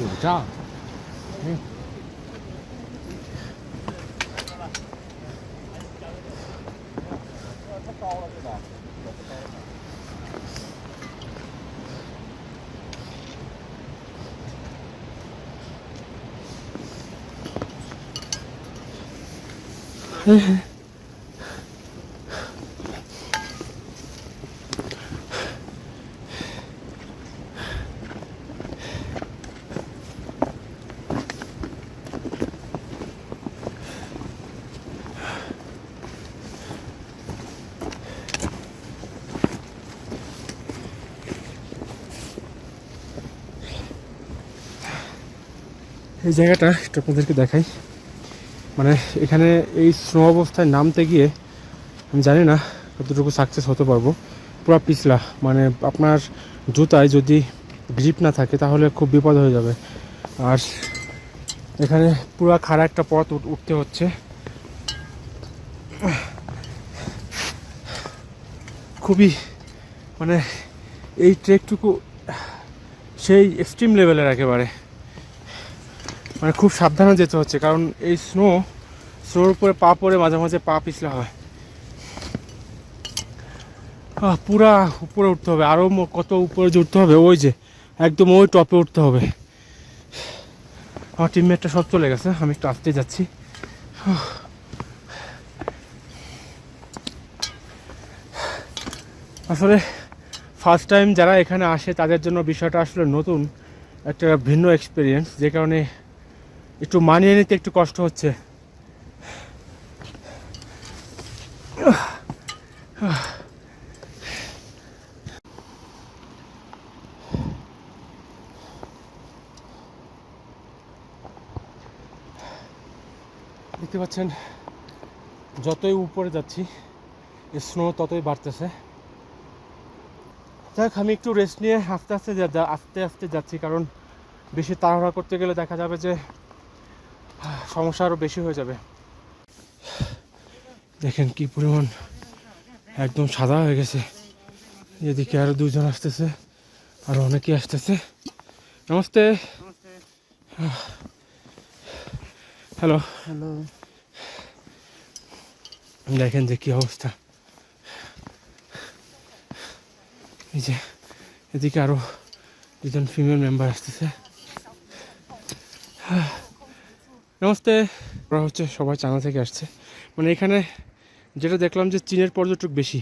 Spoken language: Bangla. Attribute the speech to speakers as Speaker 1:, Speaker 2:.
Speaker 1: kiểu trang এই জায়গাটা একটু আপনাদেরকে দেখাই। মানে এখানে এই স্নো অবস্থায় নামতে গিয়ে আমি জানি না কতটুকু সাকসেস হতে পারব। পুরো পিছলা মানে আপনার জুতায় যদি গ্রিপ না থাকে তাহলে খুব বিপদ হয়ে যাবে। আর এখানে পুরো খাড়া একটা পথ উঠ- উঠতে হচ্ছে। খুবই মানে এই ট্রেকটুকু সেই এক্সট্রিম লেভেলের একেবারে। মানে খুব সাবধানে যেতে হচ্ছে, কারণ এই স্নো স্নোর উপরে পা পড়ে মাঝে মাঝে পা পিছলা হয়। পুরা উপরে উঠতে হবে আরও কত উপরে যে উঠতে হবে, ওই যে, একদম ওই টপে উঠতে হবে। আমার টিমমেটটা সব চলে গেছে, আমি একটু আসতে যাচ্ছি। আসলে ফার্স্ট টাইম যারা এখানে আসে, তাদের জন্য বিষয়টা আসলে নতুন, একটা ভিন্ন এক্সপিরিয়েন্স যে কারণে একটু মানিয়ে নিতে একটু কষ্ট হচ্ছে। দেখতে পাচ্ছেন, যতই উপরে যাচ্ছি স্নো ততই বাড়তেছে। যাক, আমি একটু রেস্ট নিয়ে আস্তে আস্তে আস্তে আস্তে যাচ্ছি, কারণ বেশি তাড়াহুড়া করতে গেলে দেখা যাবে যে সমস্যা আরও বেশি হয়ে যাবে। দেখেন কি পরিমাণ একদম সাদা হয়ে গেছে। এদিকে আরও দুজন আসতেছে আর অনেকেই আসতেছে। নমস্তে। হ্যালো।
Speaker 2: হ্যালো।
Speaker 1: দেখেন যে কি অবস্থা। এই যে এদিকে আরও দুজন ফিমেল মেম্বার আসতেছে। নমস্তে। ওরা হচ্ছে সবাই চাঙা থেকে আসছে। মানে এখানে যেটা দেখলাম যে চীনের পর্যটক বেশি।